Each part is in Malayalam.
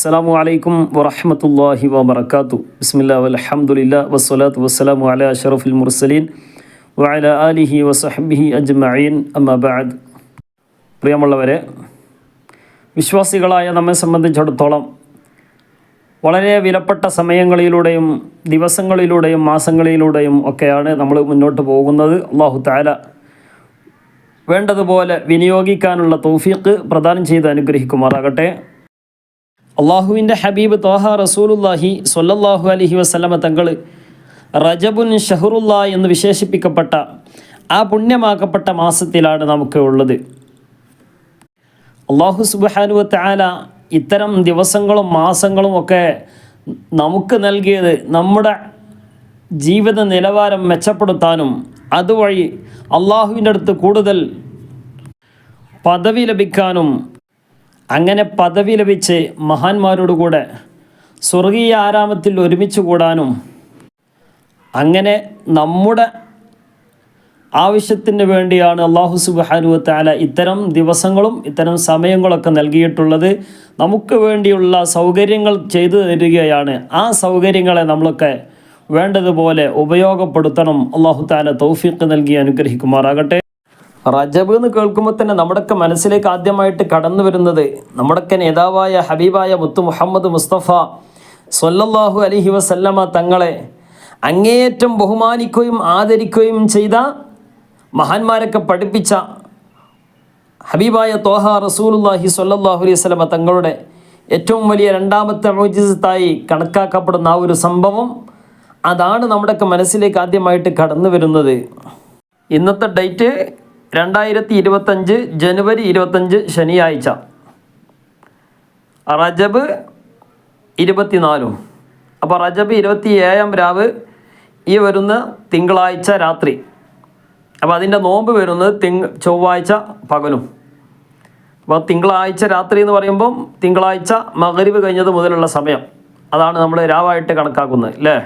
അസ്സാം അലൈക്കും വറഹമത്തല്ലാഹി വബർക്കാത്തു ബിസ്മില്ലാ വലഹമുല്ല വസ്സലാത്തു വസ്സലാമു അല അഷറഫുൽ മുർസലീൻ വഅല ആലിഹി വസഹബിഹി അജ്മഈൻ. അമ്മബാദ് പ്രിയമുള്ളവരെ വിശ്വാസികളായ നമ്മെ സംബന്ധിച്ചിടത്തോളം വളരെ വിലപ്പെട്ട സമയങ്ങളിലൂടെയും ദിവസങ്ങളിലൂടെയും മാസങ്ങളിലൂടെയും ഒക്കെയാണ് നമ്മൾ മുന്നോട്ട് പോകുന്നത്. അള്ളാഹു താല വേണ്ടതുപോലെ വിനിയോഗിക്കാനുള്ള തൗഫീഖ് പ്രദാനം ചെയ്ത് അനുഗ്രഹിക്കുമാറാകട്ടെ. അള്ളാഹുവിന്റെ ഹബീബ് തോഹ റസൂലുല്ലാഹി സൊല്ലാഹു അലഹി വസ്ലമ തങ്ങൾ റജബുൻ ഷഹറുല്ല എന്ന് വിശേഷിപ്പിക്കപ്പെട്ട ആ പുണ്യമാക്കപ്പെട്ട മാസത്തിലാണ് നമുക്ക് ഉള്ളത്. അള്ളാഹു സുബാനുവ താല ഇത്തരം ദിവസങ്ങളും മാസങ്ങളും ഒക്കെ നമുക്ക് നൽകിയത് നമ്മുടെ ജീവിത നിലവാരം മെച്ചപ്പെടുത്താനും അതുവഴി അള്ളാഹുവിന്റെ അടുത്ത് കൂടുതൽ പദവി ലഭിക്കാനും അങ്ങനെ പദവി ലഭിച്ച് മഹാന്മാരോട് കൂടെ സ്വർഗീയ ആരാമത്തിൽ ഒരുമിച്ച് കൂടാനും അങ്ങനെ നമ്മുടെ ആവശ്യത്തിന് വേണ്ടിയാണ് അള്ളാഹു സുബാനുവത്താല താല ഇത്തരം ദിവസങ്ങളും ഇത്തരം സമയങ്ങളൊക്കെ നൽകിയിട്ടുള്ളത്. നമുക്ക് വേണ്ടിയുള്ള സൗകര്യങ്ങൾ ചെയ്തു തരികയാണ്. ആ സൗകര്യങ്ങളെ നമ്മളൊക്കെ വേണ്ടതുപോലെ ഉപയോഗപ്പെടുത്തണം. അള്ളാഹു താല തൗഫീഖ് നൽകി അനുഗ്രഹിക്കുമാറാകട്ടെ. റജബ് എന്ന് കേൾക്കുമ്പോൾ തന്നെ നമ്മുടെയൊക്കെ മനസ്സിലേക്ക് ആദ്യമായിട്ട് കടന്നു വരുന്നത് നമ്മുടെയൊക്കെ നേതാവായ ഹബീബായ മുത്തു മുഹമ്മദ് മുസ്തഫ സൊല്ലാഹു അലഹി വസല്ലമ തങ്ങളെ അങ്ങേയറ്റം ബഹുമാനിക്കുകയും ആദരിക്കുകയും ചെയ്ത മഹാന്മാരൊക്കെ പഠിപ്പിച്ച ഹബീബായ തോഹ റസൂലുല്ലാഹി സൊല്ലാഹു അലൈഹി വസല്ലമ തങ്ങളുടെ ഏറ്റവും വലിയ രണ്ടാമത്തെ മോജിസത്തായി കണക്കാക്കപ്പെടുന്ന ആ ഒരു സംഭവം അതാണ് നമ്മുടെയൊക്കെ മനസ്സിലേക്ക് ആദ്യമായിട്ട് കടന്നു വരുന്നത്. ഇന്നത്തെ ഡേറ്റ് രണ്ടായിരത്തി ഇരുപത്തഞ്ച് ജനുവരി ഇരുപത്തഞ്ച് ശനിയാഴ്ച. റജബ് ഇരുപത്തിനാലും. അപ്പോൾ റജബ് ഇരുപത്തി ഏഴാം രാവ് ഈ വരുന്ന തിങ്കളാഴ്ച രാത്രി. അപ്പോൾ അതിന്റെ നോമ്പ് വരുന്നത് തിങ് ചൊവ്വാഴ്ച പകലും. അപ്പോൾ തിങ്കളാഴ്ച രാത്രി എന്ന് പറയുമ്പം തിങ്കളാഴ്ച മകരിവ് കഴിഞ്ഞത് മുതലുള്ള സമയം. അതാണ് നമ്മൾ രാവായിട്ട് കണക്കാക്കുന്നത് അല്ലേ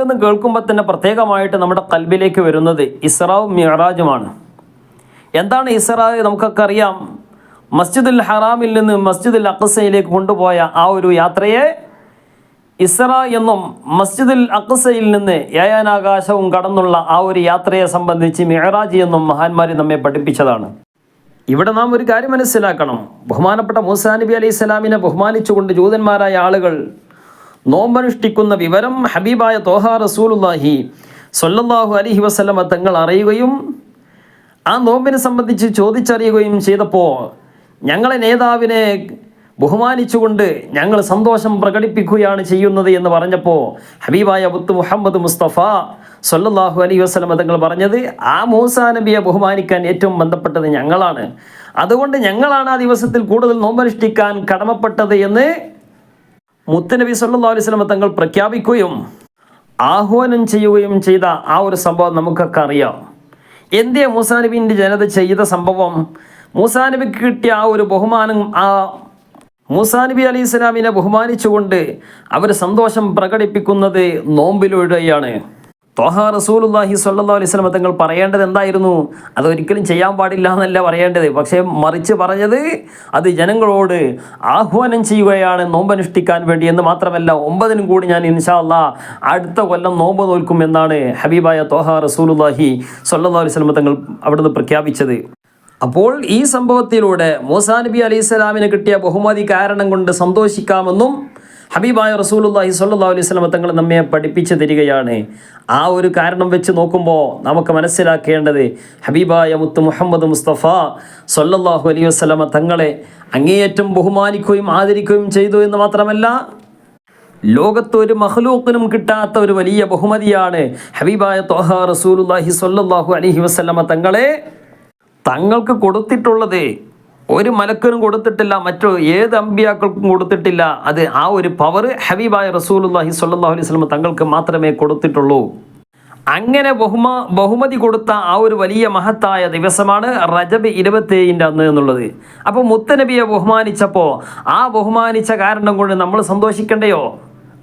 എന്ന് കേൾക്കുമ്പോൾ തന്നെ പ്രത്യേകമായിട്ട് നമ്മുടെ കൽബിലേക്ക് വരുന്നത് ഇസ്രാവും മിറാജുമാണ് എന്താണ് ഇസ്രാ നമുക്കൊക്കെ അറിയാം. മസ്ജിദുൽ ഹറാമിൽ നിന്ന് മസ്ജിദുൽ അഖസയിലേക്ക് കൊണ്ടുപോയ ആ ഒരു യാത്രയെ ഇസ്ര എന്നും മസ്ജിദുൽ അഖസയിൽ നിന്ന് ഏയാനാകാശവും കടന്നുള്ള ആ ഒരു യാത്രയെ സംബന്ധിച്ച് മിഹറാജ് എന്നും മഹാന്മാർ നമ്മെ പഠിപ്പിച്ചതാണ്. ഇവിടെ നാം ഒരു കാര്യം മനസ്സിലാക്കണം. ബഹുമാനപ്പെട്ട മൂസാ നബി അലൈഹി സ്വലാമിനെ ബഹുമാനിച്ചുകൊണ്ട് ജൂതന്മാരായ ആളുകൾ നോമ്പനുഷ്ഠിക്കുന്ന വിവരം ഹബീബായ തോഹ റസൂലുല്ലാഹി സൊല്ലാഹു അലഹി വസ്ലമ തങ്ങൾ അറിയുകയും ആ നോമ്പിനെ സംബന്ധിച്ച് ചോദിച്ചറിയുകയും ചെയ്തപ്പോൾ ഞങ്ങളെ നേതാവിനെ ബഹുമാനിച്ചുകൊണ്ട് ഞങ്ങൾ സന്തോഷം പ്രകടിപ്പിക്കുകയാണ് ചെയ്യുന്നത് എന്ന് പറഞ്ഞപ്പോൾ ഹബീബായ അബുത്ത് മുഹമ്മദ് മുസ്തഫ സൊല്ലാഹു അലൈഹി വസ്ലമ തങ്ങൾ പറഞ്ഞത് ആ മൂസാ നബിയെ ബഹുമാനിക്കാൻ ഏറ്റവും ബന്ധപ്പെട്ടത് ഞങ്ങളാണ്. അതുകൊണ്ട് ഞങ്ങളാണ് ആ ദിവസത്തിൽ കൂടുതൽ നോമ്പനുഷ്ഠിക്കാൻ കടമപ്പെട്ടത് എന്ന് മുത്തനബി സല്ലാ അലൈഹി സ്വലമ തങ്ങൾ പ്രഖ്യാപിക്കുകയും ആഹ്വാനം ചെയ്യുകയും ചെയ്ത ആ ഒരു സംഭവം നമുക്കൊക്കെ അറിയാം. എന്തേ മൂസാനബിന്റെ ജനത ചെയ്ത സംഭവം? മൂസാനബിക്ക് കിട്ടിയ ആ ഒരു ബഹുമാനം ആ മൂസാനബി അലി ഇസ്ലാമിനെ ബഹുമാനിച്ചുകൊണ്ട് അവർ സന്തോഷം പ്രകടിപ്പിക്കുന്നത് നോമ്പിലൂടെയാണ്. ത്വഹ റസൂലുല്ലാഹി സ്വല്ലാ അലൈഹി സ്വലമ തങ്ങൾ പറയേണ്ടത് എന്തായിരുന്നു? അതൊരിക്കലും ചെയ്യാൻ പാടില്ല എന്നല്ല പറയേണ്ടത്. പക്ഷേ മറിച്ച് പറഞ്ഞത് അത് ജനങ്ങളോട് ആഹ്വാനം ചെയ്യുകയാണ് നോമ്പനുഷ്ഠിക്കാൻ വേണ്ടി എന്ന് മാത്രമല്ല ഒമ്പതിനും കൂടി ഞാൻ ഇൻഷാ അല്ലാ അടുത്ത കൊല്ലം നോമ്പ് നോൽക്കും എന്നാണ് ഹബീബായ ത്വഹ റസൂലുല്ലാഹി സ്വല്ലാ അലൈഹി സ്വലമ തങ്ങൾ അവിടുന്ന് പ്രഖ്യാപിച്ചത്. അപ്പോൾ ഈ സംഭവത്തിലൂടെ മൂസാ നബി അലൈഹി സ്വലാമിന് കിട്ടിയ ബഹുമതി കാരണം കൊണ്ട് സന്തോഷിക്കാമെന്നും ഹബീബായ റസൂലുല്ലാഹി സല്ലാ അലൈഹി സ്വലം തങ്ങൾ നമ്മെ പഠിപ്പിച്ചു തരികയാണ്. ആ ഒരു കാരണം വെച്ച് നോക്കുമ്പോൾ നമുക്ക് മനസ്സിലാക്കേണ്ടത് ഹബീബായ മുത്ത് മുഹമ്മദ് മുസ്തഫ സ്വല്ലല്ലാഹു അലൈഹി വസ്ലമ തങ്ങളെ അങ്ങേയറ്റം ബഹുമാനിക്കുകയും ആദരിക്കുകയും ചെയ്തു എന്ന് മാത്രമല്ല ലോകത്ത് ഒരു മഹ്ലൂക്കിനും കിട്ടാത്ത ഒരു വലിയ ബഹുമതിയാണ് ഹബീബായ തോഹ റസൂലുല്ലാഹി സ്വല്ലല്ലാഹു അലഹി വസ്ലമ തങ്ങളെ തങ്ങൾക്ക് കൊടുത്തിട്ടുള്ളത്. ഒരു മലക്കനും കൊടുത്തിട്ടില്ല മറ്റു ഏത് അമ്പിയാക്കൾക്കും കൊടുത്തിട്ടില്ല. അത് ആ ഒരു പവർ ഹബീബായ റസൂലുല്ലാഹി സ്വല്ലല്ലാഹു അലൈഹി വസല്ലം തങ്ങൾക്ക് മാത്രമേ കൊടുത്തിട്ടുള്ളൂ. അങ്ങനെ ബഹുമ ബഹുമതി കൊടുത്ത ആ ഒരു വലിയ മഹത്തായ ദിവസമാണ് റജബ് ഇരുപത്തേഴിന്റെ അന്ന് എന്നുള്ളത്. അപ്പോൾ മുത്തനബിയെ ബഹുമാനിച്ചപ്പോൾ ആ ബഹുമാനിച്ച കാരണം കൊണ്ട് നമ്മൾ സന്തോഷിക്കണ്ടയോ?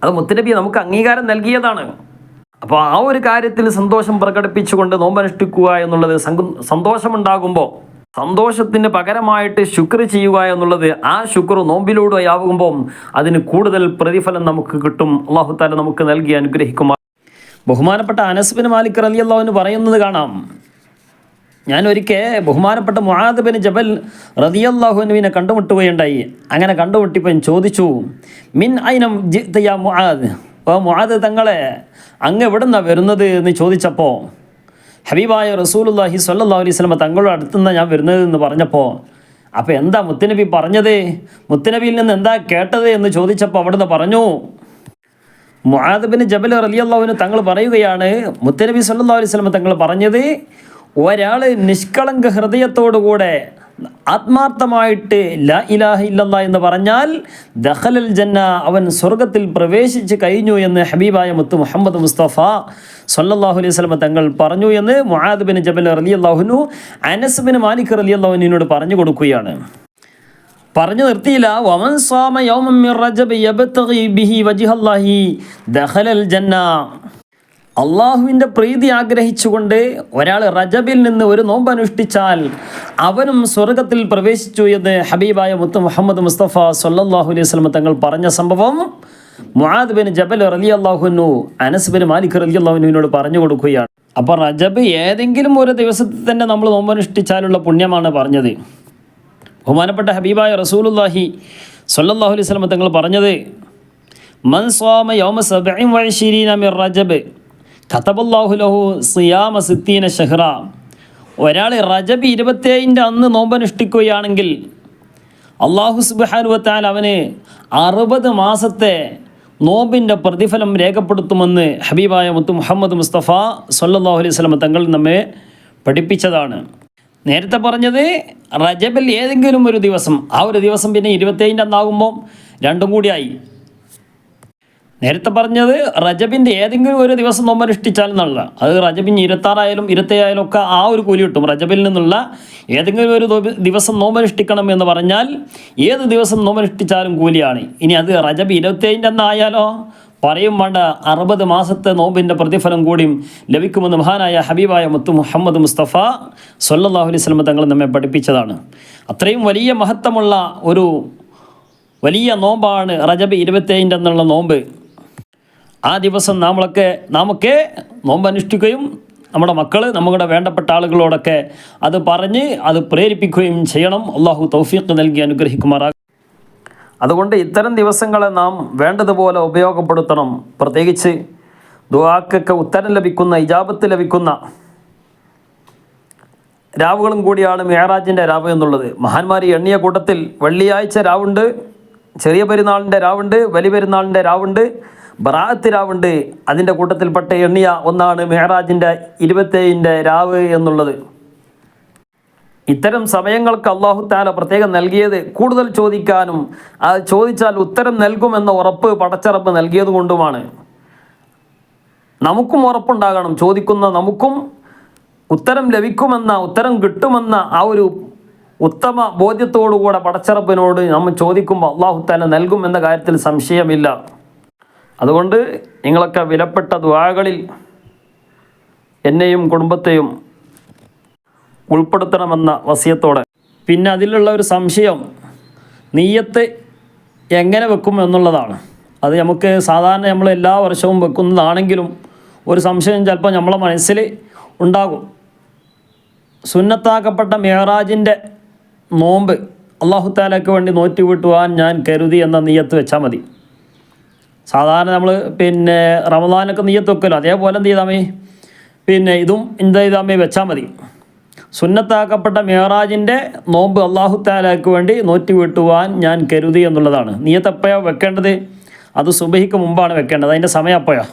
അത് മുത്തനബി നമുക്ക് അംഗീകാരം നൽകിയതാണ്. അപ്പോൾ ആ ഒരു കാര്യത്തിൽ സന്തോഷം പ്രകടിപ്പിച്ചുകൊണ്ട് നോമ്പനുഷ്ഠിക്കുക എന്നുള്ളത് സന്തോഷമുണ്ടാകുമ്പോൾ സന്തോഷത്തിന് പകരമായിട്ട് ശുക്ർ ചെയ്യുക എന്നുള്ളത് ആ ശുക്ർ നോമ്പിലൂടെ ആവുമ്പോൾ അതിന് കൂടുതൽ പ്രതിഫലം നമുക്ക് കിട്ടും. അള്ളാഹു താല നമുക്ക് നൽകി അനുഗ്രഹിക്കുമാർ ബഹുമാനപ്പെട്ട അനസ്ബിൻ മാലിക് അലി അള്ളാഹുവിന് പറയുന്നത് കാണാം. ഞാൻ ഒരിക്കൽ ബഹുമാനപ്പെട്ട മുആദ് ബിൻ ജബൽ റതിയല്ലാഹുവിനെ കണ്ടുമുട്ടുകയുണ്ടായി. അങ്ങനെ കണ്ടുമുട്ടിപ്പോൾ ചോദിച്ചു മിൻ ഐനം ജിഅ്ത യാ മുആദ്? ഓ മുഹാദ് തങ്ങളെ അങ്ങ് എവിടുന്നാണ് വരുന്നത്? എന്ന് ചോദിച്ചപ്പോൾ ഹബീബായ റസൂലുല്ലാഹി സല്ലാ അലൈഹി സ്വലമ തങ്ങളുടെ അടുത്തുനിന്ന് ഞാൻ വരുന്നത് എന്ന് പറഞ്ഞപ്പോൾ അപ്പോൾ എന്താ മുത്തുനബി പറഞ്ഞത്? മുത്തുനബിയിൽ നിന്ന് എന്താ കേട്ടത്? എന്ന് ചോദിച്ചപ്പോൾ അവിടുന്ന് പറഞ്ഞു മുഹാദബിന് ജബൽ റലിയല്ലാവിന് തങ്ങൾ പറയുകയാണ് മുത്തനബി സല്ലാ അലൈഹി സ്വലമ തങ്ങൾ പറഞ്ഞത് ഒരാൾ നിഷ്കളങ്ക ഹൃദയത്തോടുകൂടെ ആത്മാർത്ഥമായിട്ട് ലാ ഇലാഹ ഇല്ലല്ല എന്ന് പറഞ്ഞാൽ ദഹലൽ ജന്ന അവൻ സ്വർഗത്തിൽ പ്രവേശിച്ച് കഴിഞ്ഞു എന്ന് ഹബീബായ മുത്ത് മുഹമ്മദ് മുസ്തഫ സല്ലാഹു അലൈഹി സ്വലമ തങ്ങൾ പറഞ്ഞു എന്ന് മുഹാദ് ബിൻ ജബൽ റളിയല്ലാഹുനു അനസ് ബിൻ മാലിക് റളിയല്ലാഹുവിനോട് പറഞ്ഞു കൊടുക്കുകയാണ്. പറഞ്ഞു നിർത്തിയില്ല വമൻ സ്വാമ യൗമം റജബ് ബിഹി വജിഹല്ലാഹി ദഖലൽ ജന്ന. അള്ളാഹുവിന്റെ പ്രീതി ആഗ്രഹിച്ചുകൊണ്ട് ഒരാൾ റജബിൽ നിന്ന് ഒരു നോമ്പ് അനുഷ്ഠിച്ചാൽ അവനും സ്വർഗത്തിൽ പ്രവേശിച്ചു എന്ന് ഹബീബായ മുത്ത് മുഹമ്മദ് മുസ്തഫ സൊല്ലാഹു അലൈഹി വസല്ലം തങ്ങൾ പറഞ്ഞ സംഭവം മുഹാദ് ബിൻ ജബൽ റലി അള്ളാഹുനു അനസ് ബിൻ മാലിക് റലി അള്ളാഹുനുവിനോട് പറഞ്ഞു കൊടുക്കുകയാണ്. അപ്പോൾ റജബ് ഏതെങ്കിലും ഒരു ദിവസത്തിൽ തന്നെ നമ്മൾ നോമ്പ് അനുഷ്ഠിച്ചാലുള്ള പുണ്യമാണ് പറഞ്ഞത്. ബഹുമാനപ്പെട്ട ഹബീബായ റസൂലുല്ലാഹി സൊല്ലാഹു അലൈഹി വസല്ലം തങ്ങൾ പറഞ്ഞത് മൻ സ്വാമ യൗമ സബീം വഇശീരീന മിർ റജബ് കതബല്ലാഹു ലഹു സിയാമ സിത്തീന ഷെഹ്റ. ഒരാൾ റജബ് ഇരുപത്തേഴിന്റെ അന്ന് നോമ്പനുഷ്ഠിക്കുകയാണെങ്കിൽ അള്ളാഹു സുബാനുവത്താൽ അവന് അറുപത് മാസത്തെ നോമ്പിന്റെ പ്രതിഫലം രേഖപ്പെടുത്തുമെന്ന് ഹബീബായ മുത്തു മുഹമ്മദ് മുസ്തഫ സല്ലാഹു അലൈഹി വസല്ലം തങ്ങൾ നമ്മെ പഠിപ്പിച്ചതാണ്. നേരത്തെ പറഞ്ഞത് റജബിൽ ഏതെങ്കിലും ഒരു ദിവസം ആ ഒരു ദിവസം പിന്നെ ഇരുപത്തേഴിന്റെ അന്നാകുമ്പോൾ രണ്ടും കൂടിയായി നേരത്തെ പറഞ്ഞത് റജബിന്റെ ഏതെങ്കിലും ഒരു ദിവസം നോമ്പ് അനുഷ്ഠിച്ചാൽ എന്നുള്ള അത് റജബിന് ഇരുപത്താറായാലും ഇരുപത്തേഴായാലും ഒക്കെ ആ ഒരു കൂലി കിട്ടും. റജബിൽ നിന്നുള്ള ഏതെങ്കിലും ഒരു ദിവസം നോമ്പ് അനുഷ്ഠിക്കണം എന്ന് പറഞ്ഞാൽ ഏത് ദിവസം നോമ്പ് അനുഷ്ഠിച്ചാലും കൂലിയാണ്. ഇനി അത് റജബ് ഇരുപത്തേഴിന്റെ അന്നായാലോ പറയും വേണ്ട. അറുപത് മാസത്തെ നോമ്പിന്റെ പ്രതിഫലം കൂടിയും ലഭിക്കുമെന്ന് മഹാനായ ഹബീബായ മുത്തു മുഹമ്മദ് മുസ്തഫ സൊല്ലാഹുലി അലൈഹി വസല്ലം തങ്ങൾ നമ്മെ പഠിപ്പിച്ചതാണ്. അത്രയും വലിയ മഹത്വമുള്ള ഒരു വലിയ നോമ്പാണ് റജബ് ഇരുപത്തേഴിന്റെ എന്നുള്ള നോമ്പ്. ആ ദിവസം നമ്മളൊക്കെ നാമൊക്കെ നോമ്പ് അനുഷ്ഠിക്കുകയും നമ്മുടെ മക്കൾ നമ്മുടെ വേണ്ടപ്പെട്ട ആളുകളോടൊക്കെ അത് പറഞ്ഞ് അത് പ്രേരിപ്പിക്കുകയും ചെയ്യണം. അള്ളാഹു തൗഫീഖ് നൽകി അനുഗ്രഹിക്കുമാറാകും അതുകൊണ്ട് ഇത്തരം ദിവസങ്ങളെ നാം വേണ്ടതുപോലെ ഉപയോഗപ്പെടുത്തണം. പ്രത്യേകിച്ച് ദുവാക്കൊക്കെ ഉത്തരം ലഭിക്കുന്ന ഇജാബത്ത് ലഭിക്കുന്ന രാവുകളും കൂടിയാണ് മേറാജിന്റെ രാവ് എന്നുള്ളത്. മഹാന്മാരി എണ്ണിയ കൂട്ടത്തിൽ വെള്ളിയാഴ്ച രാവുണ്ട് ചെറിയ പെരുന്നാളിന്റെ രാവുണ്ട് വലിയ പെരുന്നാളിന്റെ രാവുണ്ട്. ബറാഅത്ത് രാവുണ്ട് അതിന്റെ കൂട്ടത്തിൽപ്പെട്ട എണ്ണിയ ഒന്നാണ് മെഹറാജിന്റെ ഇരുപത്തേഴിന്റെ രാവ് എന്നുള്ളത്. ഇത്തരം സമയങ്ങൾക്ക് അള്ളാഹു താല പ്രത്യേകം നൽകിയത് കൂടുതൽ ചോദിക്കാനും അത് ചോദിച്ചാൽ ഉത്തരം നൽകുമെന്ന ഉറപ്പ് പടച്ചറപ്പ് നൽകിയത് കൊണ്ടുമാണ്. നമുക്കും ഉറപ്പുണ്ടാകണം. ചോദിക്കുന്ന നമുക്കും ഉത്തരം ലഭിക്കുമെന്ന ഉത്തരം കിട്ടുമെന്ന ആ ഒരു ഉത്തമ ബോധ്യത്തോടുകൂടെ പടച്ചറപ്പിനോട് നമ്മൾ ചോദിക്കുമ്പോൾ അള്ളാഹു താല നൽകും എന്ന കാര്യത്തിൽ സംശയമില്ല. അതുകൊണ്ട് നിങ്ങളൊക്കെ വിലപ്പെട്ട ദ്വാകളിൽ എന്നെയും കുടുംബത്തെയും ഉൾപ്പെടുത്തണമെന്ന വസ്യത്തോടെ. പിന്നെ അതിലുള്ള ഒരു സംശയം നീയത്ത് എങ്ങനെ വെക്കും എന്നുള്ളതാണ്. അത് നമുക്ക് സാധാരണ നമ്മൾ എല്ലാ വർഷവും വെക്കുന്നതാണെങ്കിലും ഒരു സംശയം ചിലപ്പോൾ നമ്മളെ മനസ്സിൽ ഉണ്ടാകും. സുന്നത്താക്കപ്പെട്ട മേറാജിന്റെ നോമ്പ് അള്ളാഹുത്താലയ്ക്ക് വേണ്ടി നോറ്റ് വീട്ടുവാൻ ഞാൻ കരുതി എന്ന നീയത്ത് വെച്ചാൽ മതി. സാധാരണ നമ്മൾ പിന്നെ റമദാനൊക്കെ നെയ്യത്ത് വെക്കലോ അതേപോലെ എന്ത് ചെയ്താമേ പിന്നെ ഇതും എന്ത് ചെയ്താമേ വെച്ചാൽ മതി. സുന്നത്താക്കപ്പെട്ട മേറാജിന്റെ നോമ്പ് അള്ളാഹു താലാക്ക് വേണ്ടി നോറ്റി വീട്ടുവാൻ ഞാൻ കരുതി എന്നുള്ളതാണ്. നീയത്ത് എപ്പോഴാണ് വെക്കേണ്ടത്? അത് സുബഹിക്ക് മുമ്പാണ് വെക്കേണ്ടത്. അതിന്റെ സമയം അപ്പോഴാ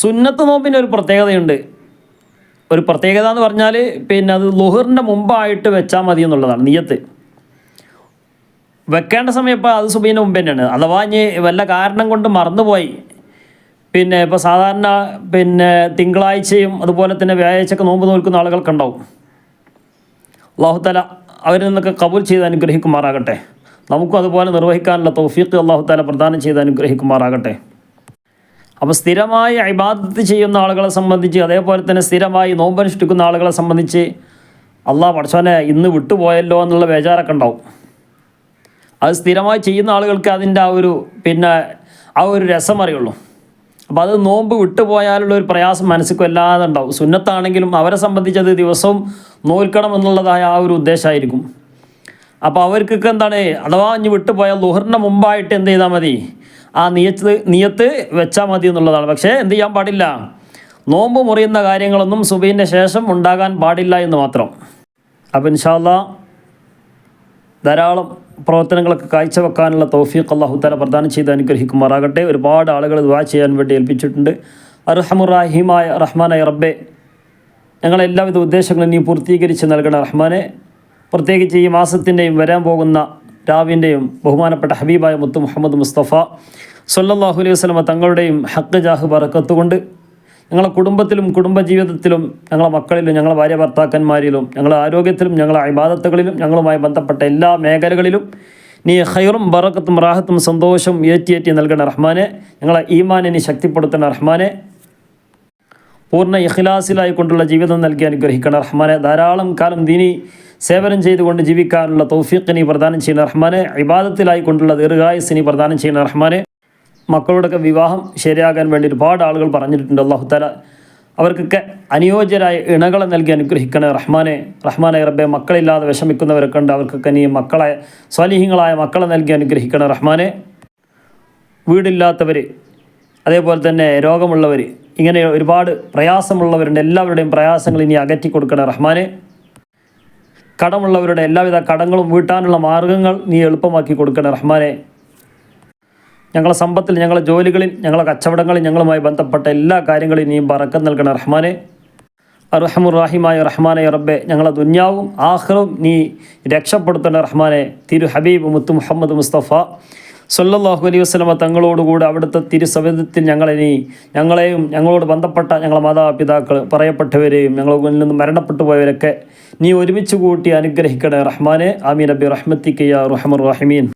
സുന്നത്ത് നോമ്പിന്റെ ഒരു പ്രത്യേകതയുണ്ട്. ഒരു പ്രത്യേകത എന്ന് പറഞ്ഞാൽ പിന്നെ അത് ലുഹറിന്റെ മുമ്പായിട്ട് വെച്ചാൽ മതി എന്നുള്ളതാണ് നീയത്ത് വെക്കേണ്ട സമയം ഇപ്പോൾ അത് സുബീന്റെ മുമ്പ് തന്നെയാണ്. അഥവാ ഇനി വല്ല കാരണം കൊണ്ട് മറന്നുപോയി പിന്നെ ഇപ്പോൾ സാധാരണ പിന്നെ തിങ്കളാഴ്ചയും അതുപോലെ തന്നെ വ്യാഴാഴ്ചയൊക്കെ നോമ്പ് നോൽക്കുന്ന ആളുകൾക്ക് ഉണ്ടാവും അള്ളാഹുത്തല അവരിൽ നിന്നൊക്കെ കബൂൽ ചെയ്ത് അനുഗ്രഹിക്കുമാറാകട്ടെ. നമുക്കും അതുപോലെ നിർവഹിക്കാനുള്ള തൗഫീഖ് അള്ളാഹുത്താല പ്രദാനം ചെയ്ത് അനുഗ്രഹിക്കുമാറാകട്ടെ. അപ്പോൾ സ്ഥിരമായി അഭിബാധത്ത് ചെയ്യുന്ന ആളുകളെ സംബന്ധിച്ച് അതേപോലെ തന്നെ സ്ഥിരമായി നോമ്പനുഷ്ഠിക്കുന്ന ആളുകളെ സംബന്ധിച്ച് അള്ളാഹ് പഠിച്ചവനെ ഇന്ന് വിട്ടുപോയല്ലോ എന്നുള്ള ബേജാറൊക്കെ ഉണ്ടാവും. അത് സ്ഥിരമായി ചെയ്യുന്ന ആളുകൾക്ക് അതിന്റെ ആ ഒരു പിന്നെ ആ ഒരു രസം അറിയുള്ളൂ. അപ്പോൾ അത് നോമ്പ് വിട്ടുപോയാലുള്ള ഒരു പ്രയാസം മനസ്സിൽ വല്ലാതെ ഉണ്ടാവും. സുന്നത്താണെങ്കിലും അവരെ സംബന്ധിച്ചത് ദിവസവും നോൽക്കണം എന്നുള്ളതായ ആ ഒരു ഉദ്ദേശമായിരിക്കും. അപ്പോൾ അവർക്കൊക്കെ എന്താണ്? അഥവാ ഇനി വിട്ടുപോയാൽ ലുഹറിന്റെ മുമ്പായിട്ട് എന്ത് ചെയ്താൽ മതി? ആ നിയത്ത് നിയത്ത് വെച്ചാൽ മതി എന്നുള്ളതാണ്. പക്ഷേ എന്ത് ചെയ്യാൻ പാടില്ല? നോമ്പ് മുറിയുന്ന കാര്യങ്ങളൊന്നും സുബീന്റെ ശേഷം ഉണ്ടാകാൻ പാടില്ല എന്ന് മാത്രം. അപ്പോൾ ഇൻഷാല്ലാ ധാരാളം പ്രവർത്തനങ്ങളൊക്കെ കാഴ്ചവെക്കാനുള്ള തൗഫീഖ് അള്ളാഹു താല പ്രദാനം ചെയ്ത് അനുഗ്രഹിക്കുമാറാകട്ടെ. ഒരുപാട് ആളുകൾ ദുവാ ചെയ്യാൻ വേണ്ടി ഏൽപ്പിച്ചിട്ടുണ്ട്. അർഹമുറാഹിമായ റഹ്മാനായ റബ്ബെ ഞങ്ങളെ എല്ലാവിധ ഉദ്ദേശങ്ങളും നീ പൂർത്തീകരിച്ച് നൽകണ റഹ്മാനെ. പ്രത്യേകിച്ച് ഈ മാസത്തിന്റെയും വരാൻ പോകുന്ന രാവിന്റെയും ബഹുമാനപ്പെട്ട ഹബീബായ മുത്തു മുഹമ്മദ് മുസ്തഫ സല്ലല്ലാഹു അലൈഹി വസ്ലമ തങ്ങളുടെയും ഹക്ക് ജാഹ് ബറക്കത്തുകൊണ്ട് ഞങ്ങളെ കുടുംബത്തിലും കുടുംബജീവിതത്തിലും ഞങ്ങളെ മക്കളിലും ഞങ്ങളെ ഭാര്യ ഭർത്താക്കന്മാരിലും ഞങ്ങളെ ആരോഗ്യത്തിലും ഞങ്ങളെ അഭിബാധത്തുകളിലും ഞങ്ങളുമായി ബന്ധപ്പെട്ട എല്ലാ മേഖലകളിലും നീ ഹൈറും ബറക്കത്തും റാഹത്തും സന്തോഷവും ഏറ്റിയേറ്റി നൽകണ റഹ്മാനെ. ഞങ്ങളെ ഈമാനെ നീ ശക്തിപ്പെടുത്തണ റഹ്മാനെ. പൂർണ ഇഖ്ലാസിലായി കൊണ്ടുള്ള ജീവിതം നൽകി അനുഗ്രഹിക്കണ റഹ്മാനെ. ധാരാളം കാലം ദീനി സേവനം ചെയ്തുകൊണ്ട് ജീവിക്കാനുള്ള തൗഫീഖ് നീ പ്രദാനം ചെയ്യുന്ന റഹ്മാനെ. ഇബാദത്തിലായി ദീർഘായുസ് നീ പ്രദാനം ചെയ്യുന്ന റഹ്മാനെ. മക്കളുടെയൊക്കെ വിവാഹം ശരിയാകാൻ വേണ്ടി ഒരുപാട് ആളുകൾ പറഞ്ഞിട്ടുണ്ട്. അള്ളാഹു താല അവർക്കൊക്കെ അനുയോജ്യരായ ഇണകളെ നൽകി അനുഗ്രഹിക്കണേ. റഹ്മാനെ റഹ്മാനെ റബ്ബെ മക്കളില്ലാതെ വിഷമിക്കുന്നവരൊക്കെ ഉണ്ട് അവർക്കൊക്കെ നീ മക്കളെ സ്വലിഹിങ്ങളായ മക്കളെ നൽകി അനുഗ്രഹിക്കണേ റഹ്മാനെ. വീടില്ലാത്തവർ അതേപോലെ തന്നെ രോഗമുള്ളവർ ഇങ്ങനെ ഒരുപാട് പ്രയാസമുള്ളവരുണ്ട്. എല്ലാവരുടെയും പ്രയാസങ്ങൾ ഇനി അകറ്റി കൊടുക്കണേ റഹ്മാനെ. കടമുള്ളവരുടെ എല്ലാവിധ കടങ്ങളും വീട്ടാനുള്ള മാർഗങ്ങൾ നീ എളുപ്പമാക്കി കൊടുക്കണേ റഹ്മാനെ. ഞങ്ങളെ സമ്പത്തിൽ ഞങ്ങളെ ജോലികളിൽ ഞങ്ങളെ കച്ചവടങ്ങളിൽ ഞങ്ങളുമായി ബന്ധപ്പെട്ട എല്ലാ കാര്യങ്ങളും നീ ബറക്കം നൽകണം റഹ്മാനെ. അർഹമുറാഹിമായ റഹ്മാനെ റബ്ബെ ഞങ്ങളെ ദുന്യാവും ആഹ്റും നീ രക്ഷപ്പെടുത്തണ റഹ്മാനെ. തിരു ഹബീബ് മുത്തു മുഹമ്മദ് മുസ്തഫ സല്ലല്ലാഹു അലൈഹി വസ്ലമ തങ്ങളോടുകൂടെ അവിടുത്തെ തിരുസവിധത്തിൽ ഞങ്ങളെ നീ ഞങ്ങളെയും ഞങ്ങളോട് ബന്ധപ്പെട്ട ഞങ്ങളെ മാതാപിതാക്കൾ പറയപ്പെട്ടവരെയും ഞങ്ങളിൽ നിന്ന് മരണപ്പെട്ടു പോയവരൊക്കെ നീ ഒരുമിച്ച് കൂട്ടി അനുഗ്രഹിക്കണേ റഹ്മാനെ. ആമീൻ. നബി റഹ്മത്തിക്കയ്യ റഹമുർ റഹിമീൻ.